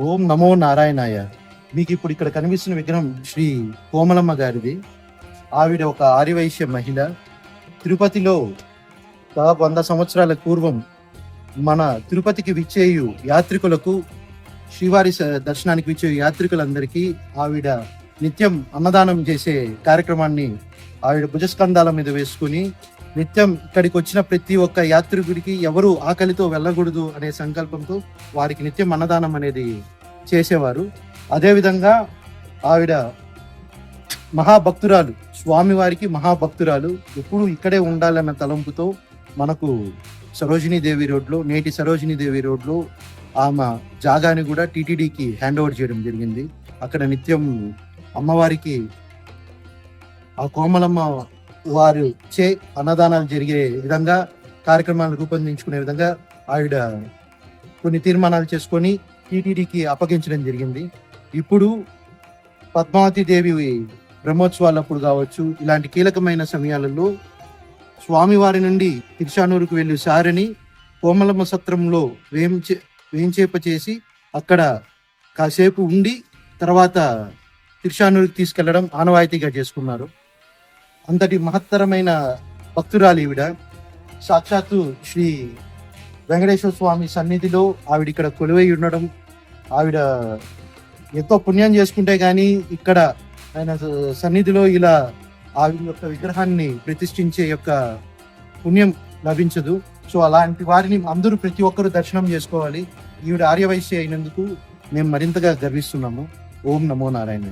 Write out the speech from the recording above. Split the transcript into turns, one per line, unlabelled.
ఓం నమో నారాయణాయ. మీకు ఇప్పుడు ఇక్కడ కనిపిస్తున్న విగ్రహం శ్రీ కోమలమ్మ గారిది. ఆవిడ ఒక ఆర్యవైశ్య మహిళ. తిరుపతిలో దాదాపు వంద సంవత్సరాల పూర్వం మన తిరుపతికి విచ్చేయు యాత్రికులకు శ్రీవారి స- దర్శనానికి విచ్చే యాత్రికులందరికీ ఆవిడ నిత్యం అన్నదానం చేసే కార్యక్రమాన్ని ఆవిడ భుజస్కంధాల మీద వేసుకుని నిత్యం ఇక్కడికి వచ్చిన ప్రతి ఒక్క యాత్రికుడికి ఎవరు ఆకలితో వెళ్ళకూడదు అనే సంకల్పంతో వారికి నిత్యం అన్నదానం అనేది చేసేవారు. అదేవిధంగా ఆవిడ మహాభక్తురాలు స్వామివారికి మహాభక్తురాలు ఎప్పుడు ఇక్కడే ఉండాలన్న తలంపుతో మనకు సరోజినీ దేవి రోడ్లో నేటి సరోజినీదేవి రోడ్లో ఆమె జాగాని కూడా టీటీడీకి హ్యాండ్ ఓవర్ చేయడం జరిగింది. అక్కడ నిత్యం అమ్మవారికి ఆ కోమలమ్మ వారు చే అన్నదానాలు జరిగే విధంగా కార్యక్రమాలు రూపొందించుకునే విధంగా ఆవిడ కొన్ని తీర్మానాలు చేసుకొని టీటీడీకి అప్పగించడం జరిగింది. ఇప్పుడు పద్మావతి దేవి బ్రహ్మోత్సవాలప్పుడు కావచ్చు ఇలాంటి కీలకమైన సమయాలలో స్వామివారి నుండి తిరుచానూరుకు వెళ్ళి సారని కోమలమ్మ సత్రంలో వేంచే వేంచేప చేసి అక్కడ కాసేపు ఉండి తర్వాత తిరుషానూరికి తీసుకెళ్ళడం ఆనవాయితీగా చేసుకున్నారు. అంతటి మహత్తరమైన భక్తురాలు ఈవిడ. సాక్షాత్తు శ్రీ వెంకటేశ్వర స్వామి సన్నిధిలో ఆవిడ ఇక్కడ కొలువై ఉండడం ఆవిడ ఎంతో పుణ్యం చేసుకుంటే కానీ ఇక్కడ ఆయన సన్నిధిలో ఇలా ఆవిడ యొక్క విగ్రహాన్ని ప్రతిష్ఠించే యొక్క పుణ్యం లభించదు. సో అలాంటి వారిని అందరూ ప్రతి ఒక్కరూ దర్శనం చేసుకోవాలి. ఈవిడ ఆర్యవైశ్య అయినందుకు మేము మరింతగా గర్విస్తున్నాము. ఓం నమో నారాయణ